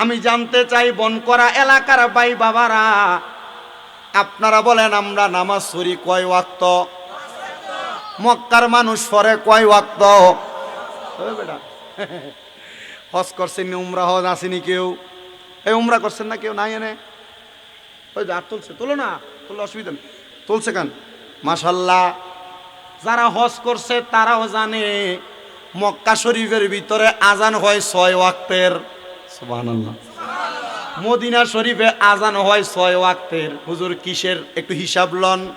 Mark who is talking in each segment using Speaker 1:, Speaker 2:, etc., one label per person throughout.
Speaker 1: আমি জানতে চাই বনকরা এলাকার ভাই বাবারা, আপনারা বলেন আমরা নামাজ পড়ি কয় ওয়াক্ত? মক্কার মানুষ পরে কয় ওয়াক্ত? হজ করছেন উমরা হজ আসেনি কেউ? এই উমরা করছেন না কেউ? নাই এনে? ওই যে তুলছে, তোলো না তোলো অসুবিধা নেই। তুলছে কেন? মাশাল্লাহ, যারা হজ করছে তারাও জানে, মক্কা শরীফের ভিতরে আজান হয় ছয় ওয়াক্তের। মদিনা শরীফে আজান হয় ছয় ওয়াক্তের। হুজুর কিসের একটু হিসাব লন।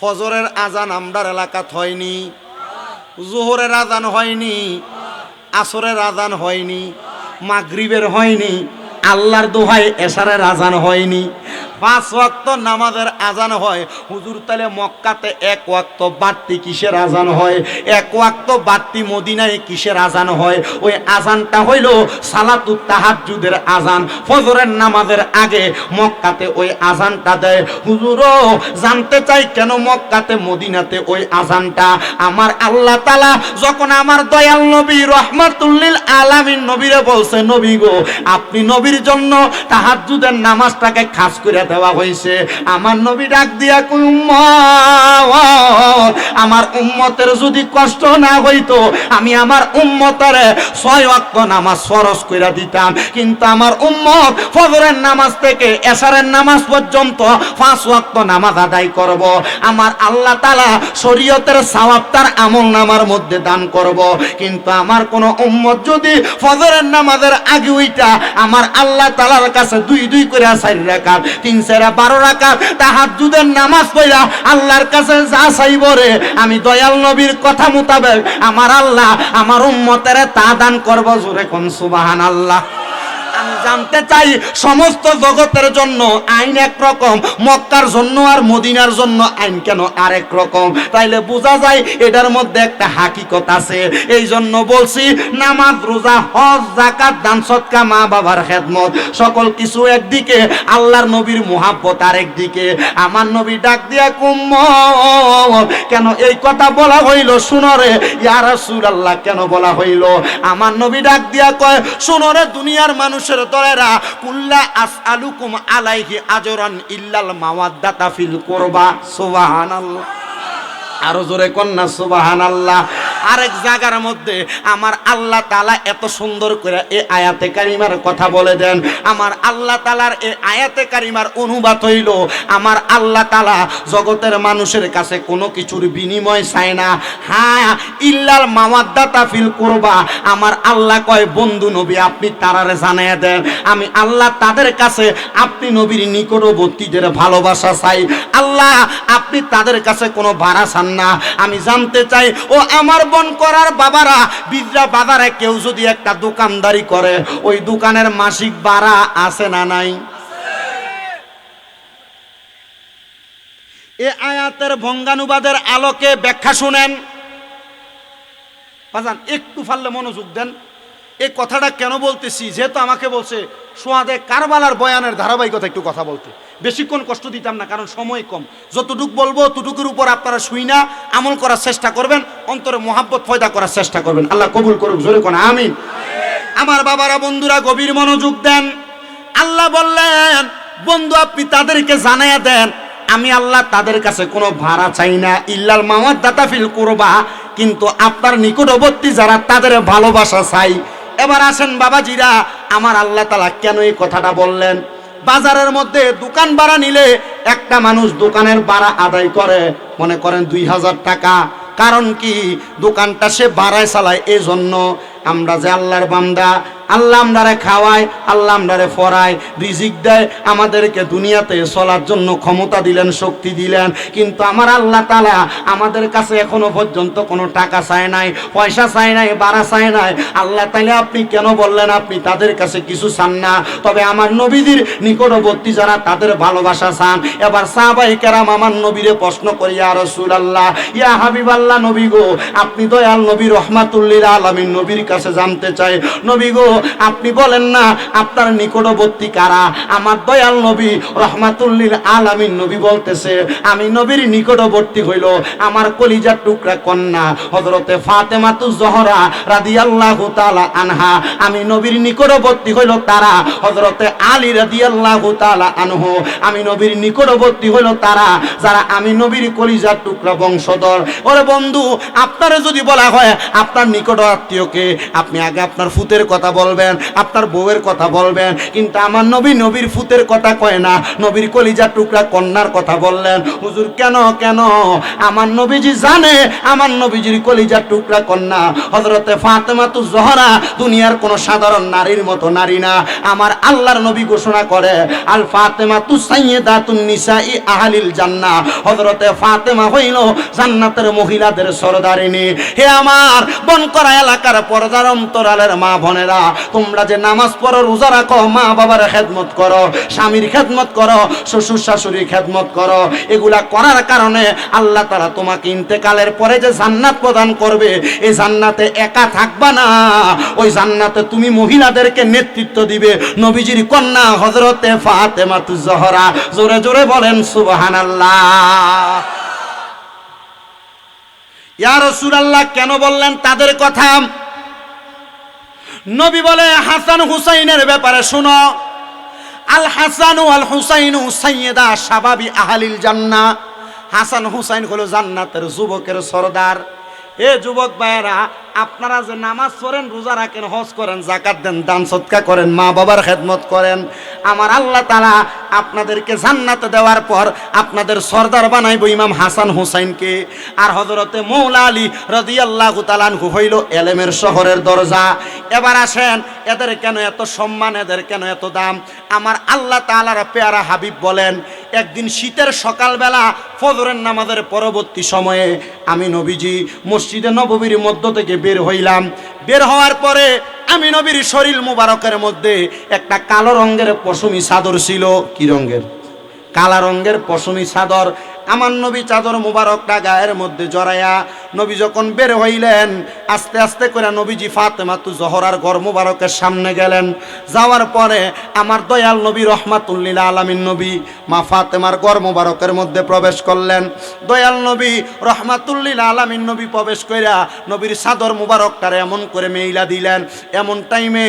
Speaker 1: ফজরের আজান আমরার এলাকাত হয়নি। জোহরের আজান হয়নি। আসরের আজান হয়নি। মাগরিবের হয়নি। আল্লাহর দোহায় এশারের আজান হয়নি। পাঁচ ওয়াক্ত নামাজের আজান হয়। হুজুর তালে মক্কাতে এক ওয়াক্ত বাড়তি কিসের আজান হয়? এক ওয়াক্ত বাড়তি মদিনায় কিসের আজান হয়? ওই আজানটা হইল সালাতুত তাহাজ্জুদের আজান। ফজরের নামাজের আগে মক্কাতে ওই আজানটা দেয়। হুজুরও জানতে চাই কেন মক্কাতে, মদিনাতে ওই আজানটা? আমার আল্লাহ তালা যখন আমার দয়াল নবী রহমাতুল্লিল আলামিন নবীরে বলছে, নবী গো, আপনি নবীর জন্য তাহাজ্জুদের নামাজটাকে খাস করে দেওয়া হয়েছে। আমার নবী ডাক দিয়া কই উম্মত! আমার উম্মতের যদি কষ্ট না হইতো, আমি আমার উম্মতের ছয় ওয়াক্ত নামাজ ফরজ কইরা দিতাম। কিন্তু আমার উম্মত ফজরের নামাজ থেকে এশারের নামাজ পর্যন্ত পাঁচ ওয়াক্ত নামাজ আদায় করব। আমার আল্লাহ তালা শরীয়তের সওয়াব তার আমল নামার মধ্যে দান করব। কিন্তু আমার কোন উম্মত যদি ফজরের নামাজের আগে ওইটা আমার আল্লাহ তালার কাছে দুই দুই করে চার রাকাত, তিন চারা বারো রাকাত তাহাজ্জুদের নামাজ পড়া আল্লাহর কাছে যা চাইব রে আমি দয়াল নবীর কথা মোতাবেক আমার আল্লাহ আমার উম্মতের তা দান করব জোরে কোন সুবাহান আল্লাহ জানতে চাই, সমস্ত জগতের জন্য আইন এক রকম, মক্কার জন্য আর মদিনার জন্য আইন কেন আরেক রকম? তাইলে বোঝা যায় এটার মধ্যে একটা হাকিকত আছে। এই জন্য বলছি, নামাজ, রোজা, হজ জাকাত দান সৎকা, মা বাবার খেদমত। সকল কিছু একদিকে, আল্লাহর নবীর মোহাব্বত আরেকদিকে আমার নবী ডাক দিয়া কুম্ম কেন এই কথা বলা হইল? শুনরে ইয়া আল্লাহ কেন বলা হইল? আমার নবী ডাক দিয়া কয় শুনরে দুনিয়ার মানুষের দলেরা, কুল্লা আসআলুকুম আলাইহি আজরান ইল্লাল মাওয়াদ্দাতা ফিল কুরবা। সুবহানাল্লাহ। আরও জোরে কন্যা সুবাহান আল্লাহ আরেক জায়গার মধ্যে আমার আল্লাহ তালা এত সুন্দর করে এ আয়াতে কারিমার কথা বলে দেন। আমার আল্লাহ তালার এ আয়াতে কারিমার অনুবাদ হইল, আমার আল্লাহ তালা জগতের মানুষের কাছে কোনো কিছুর বিনিময় চায় না। হ্যাঁ ইল্লাল মামাদ্দাতা ফিল করবা। আমার আল্লাহ কয়, বন্ধু নবী, আপনি তারারে জানিয়ে দেন। আমি আল্লাহ তাদের কাছে, আপনি নবীর নিকটবর্তীদের ভালোবাসা চাই। আল্লাহ, আপনি তাদের কাছে কোনো ভাড়া চান না। আমি জানতে চাই, ও আমার বন করার বাবারা বিদ্যা বাজারে কেউ যদি একটা দোকানদারি করে, ওই দোকানের মাসিক বাড়া আছে না নাই? এ আয়াতের ভঙ্গানুবাদের আলোকে ব্যাখ্যা শুনেন। একটু ফাললে মনোযোগ দেন। এই কথাটা কেন বলতেছি? যেহেতু আমাকে বলছে, সোয়াদে কারবালার বয়ানের ধারাবাহিকতা একটু কথা বলতে। বেশিক্ষণ কষ্ট দিতাম না, কারণ সময় কম। যতটুক বলব, ততটুকুর উপর আপনারা শুই না, আমল করার চেষ্টা করবেন, অন্তরে মোহাব্বত ফয়দা করার চেষ্টা করবেন। আল্লাহ কবুল করুক, জোরে কোন, আমিন। আমার বাবারা, বন্ধুরা, গভীর মনোযোগ দেন। আল্লাহ বললেন, বন্ধু, আপনি তাদেরকে জানাইয়া দেন, আমি আল্লাহ তাদের কাছে কোনো ভাড়া চাই না। ইল্লাল মামার দাতা ফিল করবা, কিন্তু আপনার নিকটবর্তী যারা তাদের ভালোবাসা চাই এবার আসেন বাবাজিরা, আমার আল্লাহ তালা কেন এই কথাটা বললেন? বাজারের মধ্যে দোকান ভাড়া নিলে একটা মানুষ দোকানের ভাড়া আদায় করে, মনে করেন দুই হাজার টাকা। কারণ কি? দোকানটা সে বাড়ায় চালায়, এজন্য জন্য আমরা যে আল্লাহর বান্দা আল্লাহ আমরারে খাওয়ায়, আল্লাহ আমরারে ফরায়, রিজিক দেয়, আমাদেরকে দুনিয়াতে চলার জন্য ক্ষমতা দিলেন, শক্তি দিলেন। কিন্তু আমার আল্লাহ তালা আমাদের কাছে এখনও পর্যন্ত কোনো টাকা চায় নাই, পয়সা চায় নাই বাড়া চায় নাই। আল্লাহ তাইলে আপনি কেন বললেন আপনি তাদের কাছে কিছু চান না? তবে আমার নবীদের নিকটবর্তী যারা তাদের ভালোবাসা চান। এবার সাহাবাই কেরাম আমার নবীরে প্রশ্ন করি আর রসুল আল্লাহ ইয়া হাবিব আল্লাহ নবী গো, আপনি দয়াল নবী রহমাতুল্লিল আলমীর নবীর কাছে জানতে চাই। নবী গো আপনি বলেন না, আপনার নিকটবর্তী কারা? আমার দয়াল নবী রহমাতুল্লিল আলামিন নবী বলতেছে, আমি নবীর নিকটবর্তী হইল আমার কলিজার টুকরা কন্যা হজরতে ফাতেমাতু জহরা রাদিয়াল্লাহু তাআলা আনহা। আমি নবীর নিকটবর্তী হইল তারা হজরতে আলী রাদিয়াল্লাহু তাআলা আনহু। আমি নবীর নিকটবর্তী হইল তারা, যারা আমি নবীর কলিজার টুকরা বংশধর। ওরে বন্ধু, আপনারে যদি বলা হয়, আপনার নিকট আত্মীয়কে, আপনি আগে আপনার ফুতের কথা বলবেন, আপনার বউয়ের কথা বলবেন, কিন্তু আমার নবী নবীর ফুতের কথা কয় না, নবীর কলিজার টুকরা কন্যার কথা বললেন। হুজুর, কেন কেন? আমার নবীজি জানে, আমার নবীজির কলিজার টুকরা কন্যা। হজরতে ফাতেমা তু জহরা দুনিয়ার কোনো সাধারণ নারীর মতো নারী না। আমার আল্লাহর নবী ঘোষণা করে, আল ফাতেমা তু সাইয়েদা তু নিসাই আহালিল জান্নাহ হজরতে ফাতেমা হইল জান্নাতের মহিলাদের সরদারিনী। হে আমার বন করা এলাকার পর্দার অন্তরালের মা বোনেরা তোমরা যে নামাজ পড়ো, রোজা রাখো, মা বাবার খেদমত করো, স্বামীর খেদমত করো, শ্বশুর শাশুড়ির খেদমত করো, এগুলা করার কারণে আল্লাহ তারা তোমাকে ইন্তেকালের পরে যে জান্নাত প্রদান করবে এই জান্নাতে একা থাকবা না। ওই জান্নাতে তুমি মহিলাদেরকে নেতৃত্ব দিবে। নবীজির কন্যা হজরতে ফাতেমা জহরা, জোরে জোরে বলেন, সুবহানাল্লাহ। ইয়া রাসূলুল্লাহ, কেন বললেন তাদের কথা? নবী বলে, হাসান হুসাইনের ব্যাপারে শোনো। আল হাসান আল হুসাইন সাইয়েদা স্বাভাবিক আহালিল জান্না। হাসান হুসাইন হলো জান্নাতের যুবকের সরদার। এ যুবক ভাইয়েরা আপনারা যে নামাজ পড়েন, রোজা রাখেন, হজ করেন জাকাত দেন, দান সৎকা করেন, মা বাবার খেদমত করেন, আমার আল্লাহ তালা আপনাদেরকে জান্নাত দেওয়ার পর আপনাদের সর্দার বানাইব ইমাম হাসান হুসাইনকে। আর হজরতে মৌলা আলী রদি রদিয়াল্লাহু তালানহু হইল এলেমের শহরের দরজা। এবার আসেন, এদের কেন এত সম্মান, এদের কেন এত দাম? আমার আল্লাহ তালার পেয়ারা হাবিব বলেন, একদিন শীতের সকালবেলা ফজরের নামাজের পরবর্তী সময়ে আমি নবীজি মসজিদে নববীর মধ্য থেকে বের হইলাম। বের হওয়ার পরে আমি নবীর শরীর মুবারকের মধ্যে একটা কালো রঙের পশমি চাদর ছিল। কি রঙের? কালা রঙের পশমি চাদর। আমার নবী চাদর মুবারকটা গায়ের মধ্যে জড়াইয়া নবী যখন বের হইলেন, আস্তে আস্তে করে নবীজি ফাতেমা তু জহরার ঘর মুবারকের সামনে গেলেন। যাওয়ার পরে আমার দয়াল নবী রহমাতুল্লিল আলামিন নবী মা ফাতেমার ঘর মুবারকের মধ্যে প্রবেশ করলেন। দয়াল নবী রহমাতুল্লিল আলামিন নবী প্রবেশ কইরা নবীর চাদর মুবারকটারে এমন করে মেইলা দিলেন। এমন টাইমে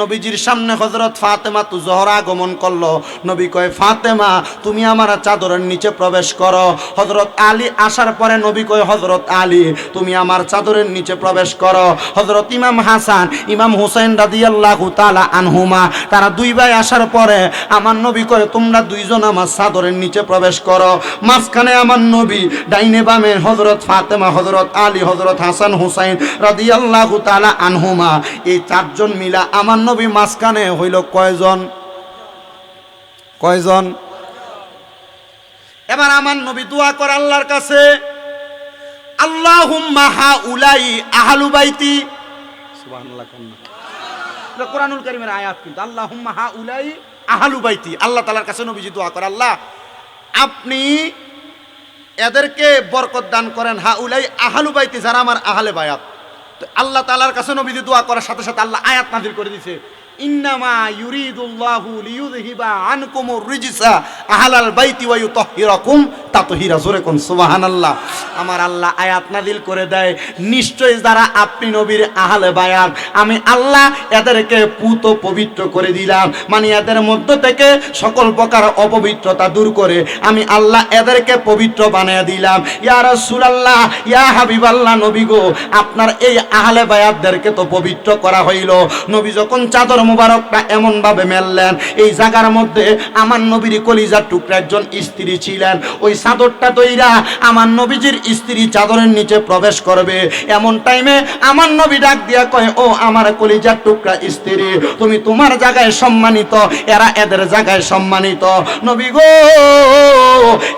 Speaker 1: নবীজির সামনে হজরত ফাতেমা তু জহরা আগমন করল। নবী কয়, ফাতেমা, তুমি আমার চাদরের নিচে প্রবেশ করো। হজরত আলী আসার পরে নবী কয় হজরত আলী, তুমি আমার চাদরের নিচে প্রবেশ করো। হজরত ইমাম হাসান, ইমাম হুসাইন রাদিয়াল্লাহু তাআলা আনহুমা, তারা দুই ভাই আসার পরে আমার নবী কয়, তোমরা দুইজন আমার চাদরের নিচে প্রবেশ করো। মাঝখানে আমার নবী ডাইনে বামে হজরত ফাতেমা হজরত আলী হজরত হাসান হুসাইন রাদিয়াল্লাহু তাআলা আনহুমা, এই চারজন মিলা আমার নবী মাঝখানে হইল কয়জন? কয়জন? এবার আমার নবী দোয়া করে আল্লাহর কাছে। আল্লাহুম্মা হা উলাই আহলু বাইতি। কোরআনুল কারীমের আয়াত কিন্তু। আল্লাহুম্মা হা উলাই আহলু বাইতি। আল্লাহ তাআলার কাছে নবীজি দোয়া করে, আল্লাহ, আপনি এদেরকে বরকত দান করেন। হা উলাই আহলু বাইতি, যারা আমার আহলে বায়াত। তো আল্লাহ তাআলার কাছে নবীজি দোয়া করার সাথে সাথে আল্লাহ আয়াত নাযিল করে দিয়েছে ইন্নামা ইউরিদুল্লাহু আনকুমুর রিজসা আহলাল বাইতি ওয়া ইউতাহহিরাকুম। তাতহীরা জোরে কোন, সুবহানাল্লাহ। আমার আল্লাহ আয়াত নাযিল করে দেয় নিশ্চয় যারা আপনি নবীর আহলে বায়াত, আমি আল্লাহ এদেরকে পুত পবিত্র করে দিলাম। মানে এদের মধ্য থেকে সকল প্রকার অপবিত্রতা দূর করে আমি আল্লাহ এদেরকে পবিত্র বানিয়ে দিলাম। ইয়া রাসূলুল্লাহ, ইয়া হাবিবাল্লাহ নবী গো, আপনার এই আহলে বায়াতদেরকে তো পবিত্র করা হইল। নবী যখন চাদর মুবারকটা এমন ভাবে মেললেন। এই জায়গার মধ্যে আমার নবীর কলিজার টুকরা একজন স্ত্রী ছিলেন। ওই চাদরটা তৈরা আমার নবীজির স্ত্রী চাদরের নিচে প্রবেশ করবে। এমন টাইমে আমার নবী ডাক দিয়া কয়, ও আমার কলিজার টুকরা স্ত্রী, তুমি তোমার জায়গায় সম্মানিত, এরা এদের জায়গায় সম্মানিত। নবী গো,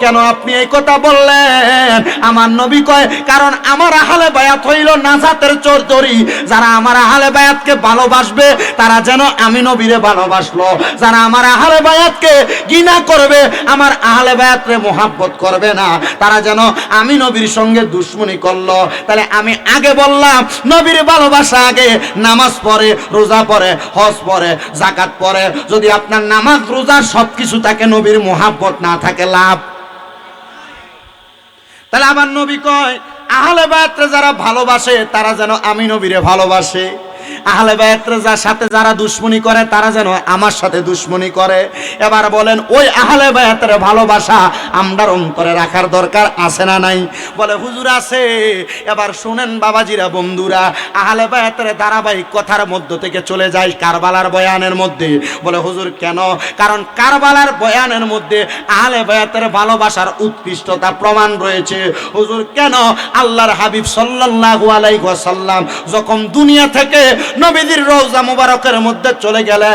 Speaker 1: কেন আপনি এই কথা বললেন? আমার নবী কয়, কারণ আমার আহলে বায়াত হইল নাজাতের চোরচরি যারা আমার আহলে বায়াতকে ভালোবাসবে, তারা যেন যেন আমি নবীরে ভালোবাসলো, যারা আমার আহলে বায়াতকে ঘৃণা করবে, আমার আহলে বায়াতরে মোহাব্বত করবে না। তারা যেন আমি নবীর সঙ্গে দুশ্মনী করল। তাহলে আমি আগে বললাম, নবীর ভালোবাসা আগে, নামাজ পড়ে, রোজা পড়ে, হজ পড়ে জাকাত পড়ে। যদি আপনার নামাজ, রোজা সব কিছু থাকে, নবীর মোহাব্বত না থাকে, লাভ? তাহলে আমার নবী কয়, আহলে বায়াতরে যারা ভালোবাসে, তারা যেন আমি নবীরে ভালোবাসে। আহলে বায়াতরে যার সাথে যারা দুশ্মনী করে, তারা যেন আমার সাথে দুশ্মনী করে। এবার বলেন, ওই আহলে বায়াতের ভালোবাসা আমরার অন্তরে রাখার দরকার আছে না নাই? বলে, হুজুর আছে। এবার শুনেন বাবাজিরা, বন্ধুরা, আহলে বায়াতের ধারাবাহিক কথার মধ্য থেকে চলে যায় কারবালার বয়ানের মধ্যে। বলে, হুজুর, কেন? কারণ কারবালার বয়ানের মধ্যে আহলে বায়াতের ভালোবাসার উৎকৃষ্টতা প্রমাণ রয়েছে। হুজুর, কেন? আল্লাহর হাবিব সাল্লাল্লাহু আলাইহি ওয়াসাল্লাম যখন দুনিয়া থেকে নবীদের রওজা মুবারকের মধ্যে চলে গেলে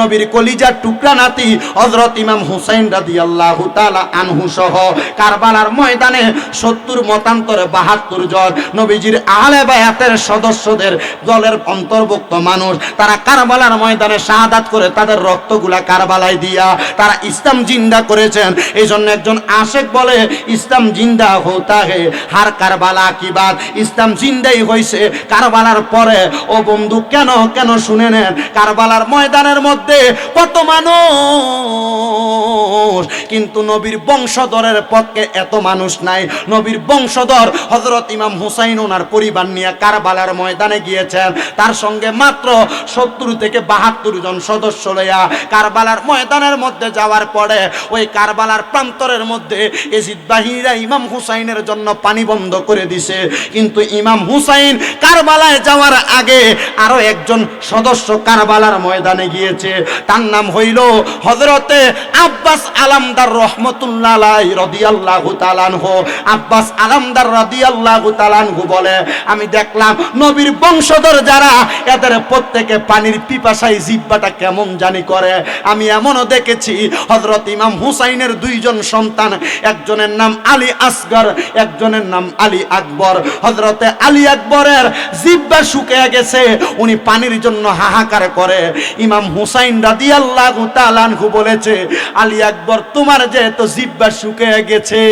Speaker 1: নবীর কলিজার টুকরা নাতি হযরত ইমাম হুসাইন রাদিয়াল্লাহু তাআলা আনহু সহ কারবালার ময়দানে 70 মতান্তরে 72 জন নবীজির আহলে বায়াতের সদস্যদের দলের অন্তর্ভুক্ত মানুষ, তারা কারবালার ময়দানে শাহাদাত করে তাদের রক্তগুলা কারবালায় দিয়া তারা ইসলাম জিন্দা করেছেন। এই জন্য একজন আশেক বলে, ইসলাম জিন্দা হতা হে, হার কারবালা কি বাদ ইসলাম জিন্দাই হইছে। কারবালার পরে ও বন্ধু কেন কেন শুনে নেন? কারবালার ময়দানের মধ্যে কত মানুষ? কিন্তু নবীর বংশধরের পক্ষে এত মানুষ নাই। নবীর বংশধর হজরত ইমাম হুসাইন ওনার পরিবার নিয়ে কারবালার ময়দানে গিয়েছেন। তার সঙ্গে মাত্র সত্তর থেকে বাহাত্তর জন সদস্য লইয়া কারবালার ময়দানের মধ্যে যাওয়ার পরে ওই কারবালার প্রান্তরের মধ্যে এজিদ বাহিনীরা ইমাম হুসাইনের জন্য পানি বন্ধ করে দিছে। কিন্তু ইমাম হুসাইন কারবালায় যাওয়ার আগে আরও একজন সদস্য কারবালার ময়দানে গিয়েছে। তার নাম হইল হজরতে আব্বাস আলামদার রহমতুল্লাহ রদিয়াল্লাহু তালানহু আব্বাস আলামদার রদিয়াল্লাহু তালানহু বলে, আমি দেখলাম নবীর বংশধর যারা, এদের প্রত্যেকে পানির পিপাসায় জিব্বাটা কেমন জানি করে। আমি এমনও দেখেছি হজরত ইমাম হুসাইনের দুইজন সন্তান, একজনের নাম আলী আসগর, একজনের নাম আলী আকবর। হজরতে আলী আকবরের জিব্বা শুকিয়ে গেছে উনি পানির জন্য হাহাকার করে। ইমাম হুসাইন রাদিয়াল্লাহু তাআলাহু বলেছে, আলী আকবর, তোমার যে তো জিব্বা শুকিয়ে গেছে,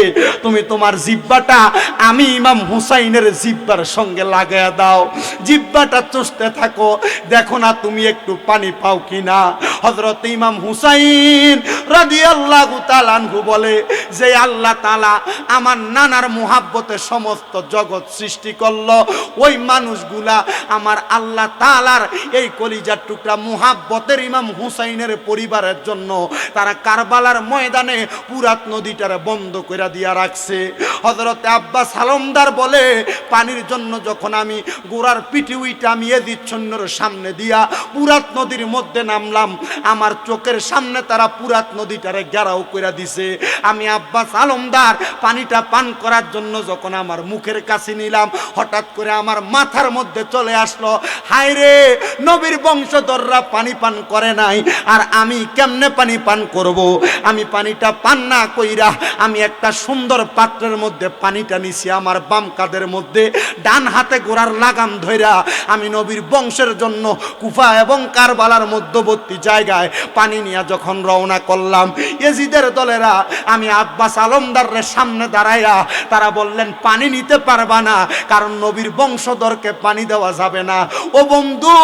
Speaker 1: তুমি তোমার জিব্বাটা আমি ইমাম হুসাইনের জিব্বার সঙ্গে লাগায়া দাও। জিব্বাটা চষতে থাকো, দেখো না তুমি একটু পানি পাও কিনা। হজরত ইমাম হুসাইন রাদি রাদিয়াল্লাহু তাআলাহু বলে, যে আল্লাহ তাআলা আমার নানার মুহাব্বতে সমস্ত জগৎ সৃষ্টি করল, ওই মানুষগুলা আমার আল্লাহ তাআলার এই কলিজার টুকরা মুহাব্বতের ইমাম হুসাইনের পরিবারের জন্য তারা কারবালার ময়দানে পুরাত নদীটারে বন্ধ করে দিয়া রাখছে। হজরতে আব্বাস হালমদার বলে, পানির জন্য যখন আমি গোড়ার পিটি উইটা আমি এদিচ্ছন্নর সামনে দিয়া পুরাত নদীর মধ্যে নামলাম, আমার চোখের সামনে তারা পুরাত নদীটারে গেরাও করে দিছে। আমি আব্বাস আলমদার পানিটা পান করার জন্য যখন আমার মুখের কাছে নিলাম, হঠাৎ করে আমার মাথার মধ্যে চলে আসলো হায় রে নবীর বংশধররা পানি পান করে নাই। আর আমি কেমনে পানি পান করব? আমি পানিটা পান না কইরা আমি একটা সুন্দর পাত্রের মধ্যে পানিটা নিছি আমার বাম কাদের মধ্যে, ডান হাতে গোড়ার লাগাম ধইরা আমি নবীর বংশের জন্য কুফা এবং কারবালার মধ্যবর্তী জায়গায় পানি নিয়ে যখন রওনা করলাম এজিদের দলেরা আমি আব্বাস আলমদারের সামনে দাঁড়াইয়া তারা বললেন, পানি নিতে পারবা না, কারণ নবীর বংশধরকে পানি দেওয়া যাবে না। ও বন্ধু,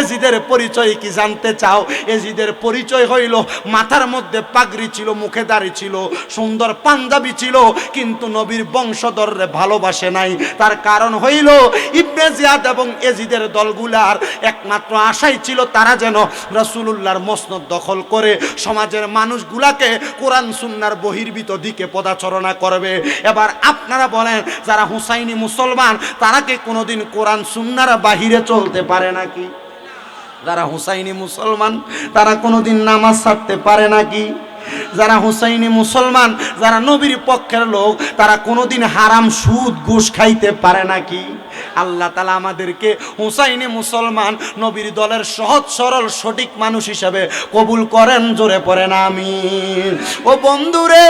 Speaker 1: এজিদের পরিচয় কি জানতে চাও? এজিদের পরিচয় হইল, মাথার মধ্যে পাগড়ি ছিল, মুখে দাড়ি ছিল, সুন্দর পাঞ্জাবি ছিল, কিন্তু নবীর বংশধররে ভালোবাসে নাই। তার কারণ হইল, ইবনে জিয়াদ এবং এজিদের দলগুলার একমাত্র আশাই ছিল তারা যেন রসুলুল্লাহর মসনদ দখল করে সমাজের মানুষগুলাকে কোরআন সুন্নার বহির্ভূত দিকে পদাচরণা করবে। এবার আপনারা বলেন, যারা হুসাইনি মুসলমান, তারা কি কোনোদিন কোরআন সুন্নার বাহিরে চলতে পারে নাকি? যারা হুসাইনি মুসলমান, তারা কোনোদিন নামাজ ছাড়তে পারে নাকি? যারা হুসাইনি মুসলমান, যারা নবীর পক্ষের লোক, তারা কোনোদিন হারাম সুদ, ঘুষ খাইতে পারে নাকি? আল্লাহ তালা আমাদেরকে হুসাইনি মুসলমান নবীর দলের সহজ, সরল, সঠিক মানুষ হিসাবে কবুল করেন, জোরে পড়েন আমি ও বন্ধুরে,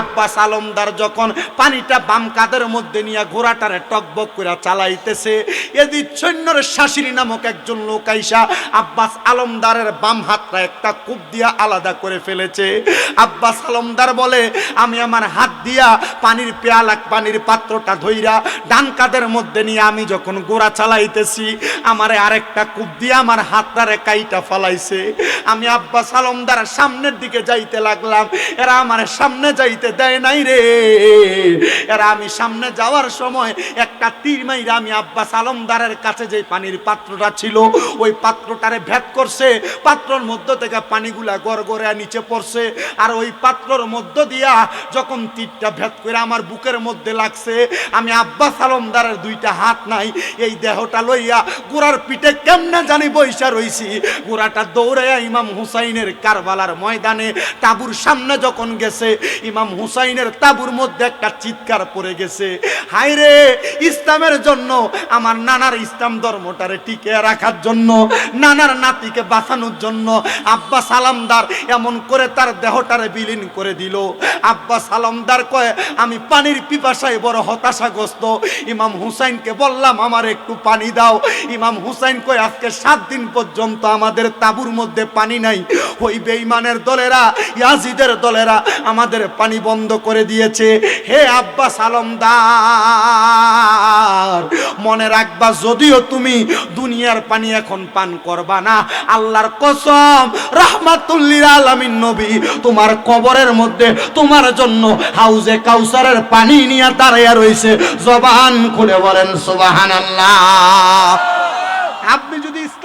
Speaker 1: আব্বাস আলমদার যখন পানিটা বাম কাদের মধ্যে নিয়ে ঘোড়াটারে টকবক করে চালাইতেছে, এদিক সৈন্যর শাসিনী নামক একজন লোক আইসা আব্বাস আলমদারের বাম হাতটা একটা কূপ দিয়া আলাদা করে ফেলেছে। আব্বাস আলমদার বলে, আমি আমার হাত দিয়া পানির পেয়ালা, পানির পাত্রটা ধইরা ডান কাদের মধ্যে নিয়ে আমি যখন গোড়া চালাইতেছি, আমারে আরেকটা কূপ দিয়ে আমার হাতটারে কাইটা ফালাইছে। আমি আব্বাস আলমদার সামনের দিকে যাইতে লাগলাম। এরা আমার সামনে যাইতে দেয় নাই রে। এরা আমি সামনে যাওয়ার সময় একটা তীর মাইরা আমি আব্বাস আলমদারের কাছে যে পানির পাত্রটা ছিল, ওই পাত্রটারে ভেদ করছে। পাত্রর মধ্য থেকে পানিগুলা গড় গড়ে নিচে পড়ছে। আর ওই পাত্রর মধ্য দিয়া যখন তীরটা ভেদ করে আমার বুকের মধ্যে লাগছে। আমি আব্বাস আলমদারের দুইটা হাত নাই, এই দেহটা লইয়া গোড়ার পিঠে কেমনে জানি বৈশা রইছি। গোড়াটা দৌড়াইয়া ইমাম হুসাইনের কারবালার ময়দানে তাবুর সামনে যখন গেছে, ইমাম হুসাইনের তাবুর মধ্যে একটা চিৎকার পড়ে গেছে। হায় রে, ইসলামের জন্য, আমার নানার ইসলাম ধর্মটারে টিকে রাখার জন্য, নানার নাতিকে বাঁচানোর জন্য আব্বা সালামদার এমন করে তার দেহটারে বিলীন করে দিল। আব্বা সালামদার কয়, আমি পানির পিপাসায় বড় হতাশাগ্রস্ত। ইমাম হুসাইনকে বললাম, আমার একটু পানি দাও। ইমাম হুসাইন কয়, আজকে সাত দিন পর্যন্ত আমাদের তাঁবুর মধ্যে পানি নাই। ওই বেঈমানের দলেরা, ইয়াজিদের দলেরা আমাদের পানি বন্ধ করে দিয়েছে। হে আব্বাস আলমদার, মনে রাখবা, যদিও তুমি দুনিয়ার পানি এখন পান করবা না, আল্লাহর কসম রাহমাতুল্লিল আলামিন নবী, তোমার কবরের মধ্যে তোমার জন্য হাউজে কাউসারের পানি নিয়ে দাঁড়াইয়া রয়েছে। জবান খুলে বলেন, সুবহানাল্লাহ। আপনি যদি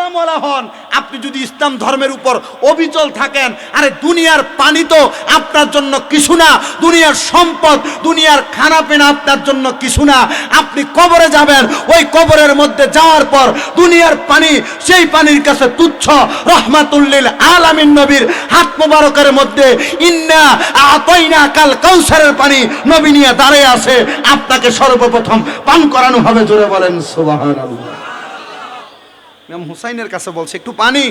Speaker 1: ইসলামওয়ালা হন, আপনি যদি ইসলাম ধর্মের উপর অবিচল থাকেন, আরে দুনিয়ার পানি তো আপনার জন্য কিছু না, দুনিয়ার সম্পদ, দুনিয়ার খানা পেনা আপনার জন্য কিছু না। আপনি কবরে যাবেন, ওই কবরের মধ্যে যাওয়ার পর দুনিয়ার পানি, সেই পানির কাছে তুচ্ছ রহমাতুল্লিল আলামিন নবীর হাত মোবারকের মধ্যে ইন্না আতইনা কাল কাউসারের পানি নবী নিয়ে দাঁড়িয়ে আছে। আপনাকে সর্বপ্রথম পান করানো হবে, জোরে বলেন সুবহানাল্লাহ। ইমাম হুসাইনের কাছে বলছে, একটু পানি।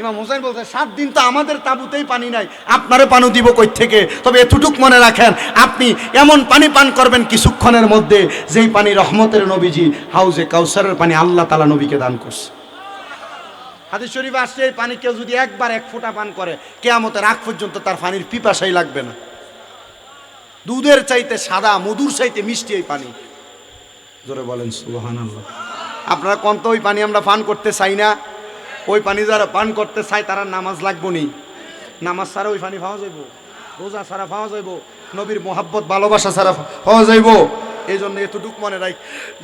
Speaker 1: ইমাম হুসাইন বলছে, সাত দিন তো আমাদের তাবুতেই পানি নাই। আপনারে পানি দিব কই থেকে? তবে এতটুক মনে রাখেন, আপনি এমন পানি পান করবেন কিছুক্ষণের মধ্যে যেই পানি রহমতের নবীজি, হাউজে কাউসারের পানি আল্লাহ তালা নবীকে দান করছে। হাদিস শরীফ আসছে, এই পানি কেউ যদি একবার এক ফোঁটা পান করে, কেয়ামতের আগ পর্যন্ত তার পানির পিপাসাই লাগবে না। দুধের চাইতে সাদা, মধুর চাইতে মিষ্টি এই পানি। জোরে বলেন, সুবহানাল্লাহ। আপনারা কোন তো ওই পানি আমরা পান করতে চাই না? ওই পানি যারা পান করতে চায়, তারা নামাজ লাগবো নি। নামাজ ছাড়া ওই পানি পাওয়া যাইব। রোজা ছাড়া পাওয়া যাইব। নবীর মোহাব্বত, ভালোবাসা ছাড়া পাওয়া যাইব। এই জন্য এতটুক মনে রাখ।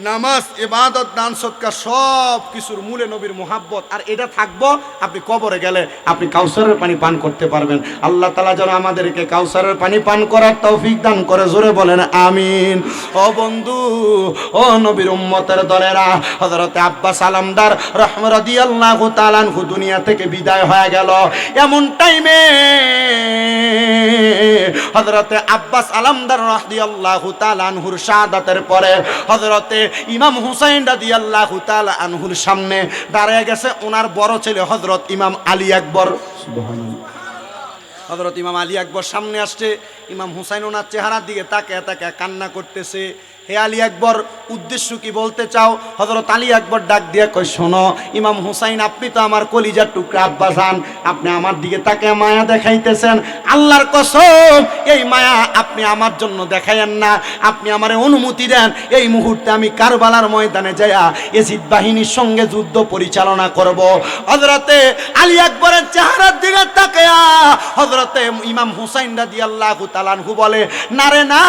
Speaker 1: নামাজ এবাদত দান, সৎকার সব কিছুর মূলে নবীর মোহাব্বত। আর এটা থাকব, আপনি কবরে গেলে আপনি কাউসারের পানি পান করতে পারবেন। আল্লাহ তালা যেন আমাদেরকে কাউসারের পানি পান করার তৌফিক দান করে, জোরে বলেন আমিন। ও বন্ধু, ও নবীর উম্মতের দলেরা হজরতে আব্বাস আলামদার রহমরদি আল্লাহ তালানহু দুনিয়া থেকে বিদায় হয়ে গেল। এমন টাইমে হজরতে আব্বাস আলামদার রাহদি আল্লাহ তালানহুর শাহাদাতের পরে হজরতে ইমাম হুসাইন রাদি আল্লাহ আনহুর সামনে দাঁড়িয়ে গেছে। ওনার বড় ছেলে হজরত ইমাম আলী আকবর। হজরত ইমাম আলী আকবর সামনে আসছে। ইমাম হুসাইন ওনার চেহারার দিকে তাকে তাকে কান্না করতেছে। হে আলী আকবর, উদ্দেশ্য কি বলতে চাও? হজরত আলী আকবর ডাক দিয়ে কই শোনো, ইমাম হুসাইন, আপনি তো আমার কলিজার টুকরা আব্বাসান আপনি আমার দিকে তাকে মায়া দেখাইতেছেন। আল্লাহর কসম, এই মায়া আপনি আমার জন্য দেখাইয়েন না। আপনি আমার অনুমতি দেন। এই মুহূর্তে আমি কারবালার ময়দানে যাইয়া এসিদ বাহিনীর সঙ্গে যুদ্ধ পরিচালনা করব। হজরতে আলী আকবরের চেহারার দিকে তাকায়া হজরতে ইমাম হুসাইন রাদি আল্লাহ তালানহু বলে না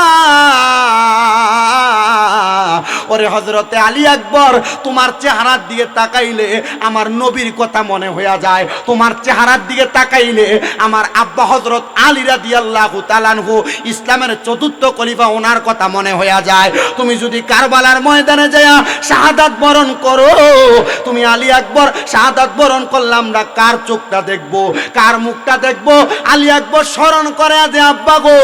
Speaker 1: ওরে হজরতে আলী আকবর, তোমার চেহারার দিকে তাকাইলে আমার নবীর কথা মনে হইয়া যায়। তোমার চেহারার দিকে তাকাইলে আমার আব্বা হজরত আলী রাদিয়াল্লাহু তাআলাহু ইসলামের চতুর্থ খলিফা ওনার কথা মনে হইয়া যায়। তুমি যদি কারবালার ময়দানে যায়া শাহাদাত বরণ করো, তুমি আলী আকবর, শাহাদাত বরণ করলাম না কার চোখটা দেখব? কার মুখটা দেখব? আলী আকবর স্মরণ করে যে, আব্বা গো,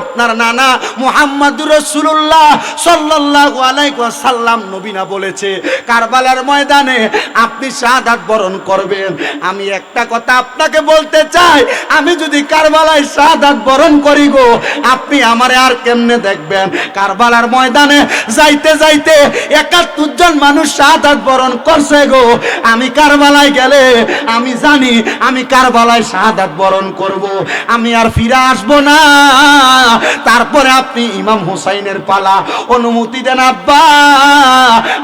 Speaker 1: আপনার নানা মুহাম্মাদুর রাসূলুল্লাহ সাল্লাল্লাহু আলাইহি ওয়াসাল্লাম নবীনা বলেছে, কারবালার ময়দানে আপনি শাহাদাত বরণ করবেন। আমি একটা কথা আপনাকে বলতে চাই, আমি যদি কারবালায় শাহাদাত বরণ করি গো, আপনি আমারে আর কেমনে দেখবেন? কারবালার ময়দানে যাইতে যাইতে একাত্তর জন মানুষ শাহাদাত বরণ করছে গো। আমি কারবালায় গেলে আমি জানি আমি কারবালায় শাহাদাত বরণ করব। আমি আর ফিরে আসব না। তারপরে আপনি ইমাম হুসাইনের পালা অনুমতি দেন, আব্বা।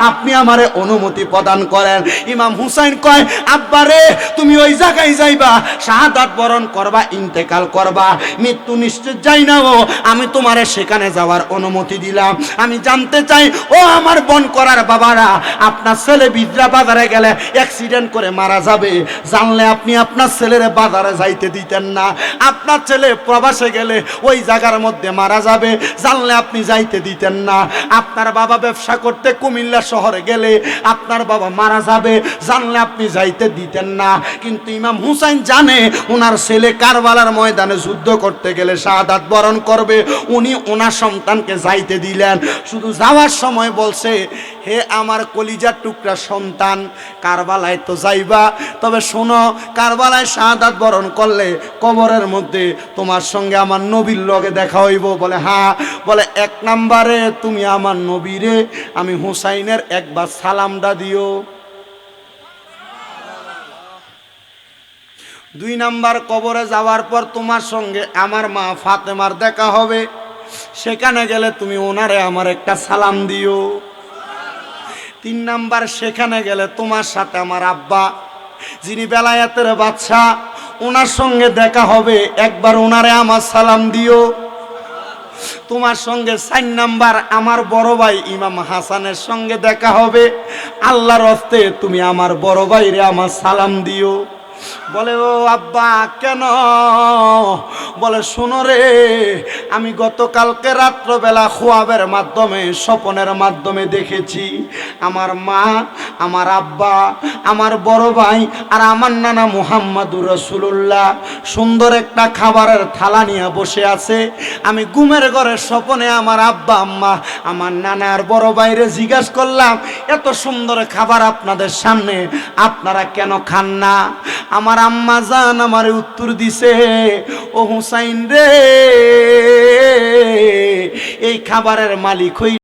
Speaker 1: আপনি আমারে অনুমতি প্রদান করেন। ইমাম হুসাইন কয়, আব্বা রে, তুমি ওই জায়গায় যাইবা, শাহাদাত বরণ করবা, ইন্তেকাল করবা, মৃত্যু নিশ্চিত যাই না ও, আমি তোমারে সেখানে যাওয়ার অনুমতি দিলাম। আমি জানতে চাই, ও আমার বন করার বাবারা, আপনার ছেলে বিদ্রা বাজারে গেলে অ্যাক্সিডেন্ট করে মারা যাবে। জানলে আপনি আপনার ছেলের বাজারে যাইতে দিতেন না। আপনার ছেলে প্রবাসে গেলে ওই জায়গার মধ্যে মারা যাবে। জানলে আপনি যাইতে দিতেন না। আপনার বাবা ব্যবসা করতে কুমিল্লা শহরে গেলে আপনার বাবা মারা যাবে, জানলে আপনি যাইতে দিতেন না। কিন্তু ইমাম হুসাইন জানে ওনার ছেলে কারবালার ময়দানে যুদ্ধ করতে গেলে শাহাদাত বরণ করবে, উনি ওনার সন্তানকে যাইতে দিলেন। শুধু যাওয়ার সময় বলছে হে আমার কলিজার টুকরা সন্তান, কারবালায় তো যাইবা। তবে শোনো, কারবালায় শাহাদাত বরণ করলে কবরের মধ্যে তোমার সঙ্গে আমার নবীর লগে দেখা হইব। বলে হ্যাঁ বলে, এক নাম্বারে তুমি আমার নবীরে আমি হুসাইনের একবার সালামটা দিও। দুই নাম্বার কবরে যাওয়ার পর তোমার সঙ্গে আমার মা ফাতেমার দেখা হবে। সেখানে গেলে তুমি ওনারে আমার একটা সালাম দিও। তিন নাম্বার সেখানে গেলে তোমার সাথে আমার আব্বা, যিনি বেলায়াতের বাচ্চা, ওনার সঙ্গে দেখা হবে। একবার ওনারে আমার সালাম দিও। তোমার সঙ্গে চার নাম্বার আমার বড় ভাই ইমাম হাসানের সঙ্গে দেখা হবে। আল্লাহর অস্তে তুমি আমার বড় ভাইরে আমার সালাম দিও। বলে, ও আব্বা, কেন? বলে, শোনো রে, আমি গতকালকে রাত্রবেলা খোয়াবের মাধ্যমে, স্বপনের মাধ্যমে দেখেছি। আমার মা, আমার আব্বা, আমার বড় ভাই আর আমার নানা মুহাম্মাদুর রসুল্লাহ সুন্দর একটা খাবারের থালা নিয়ে বসে আছে। আমি ঘুমের ঘরে স্বপনে আমার আব্বা, আম্মা, আমার নানার বড় ভাইরে জিজ্ঞাসা করলাম, এত সুন্দর খাবার আপনাদের সামনে, আপনারা কেন খান না? আমার আম্মা জান আমার উত্তর দিছে ও হুসাইন রে এই খাবারের মালিক হই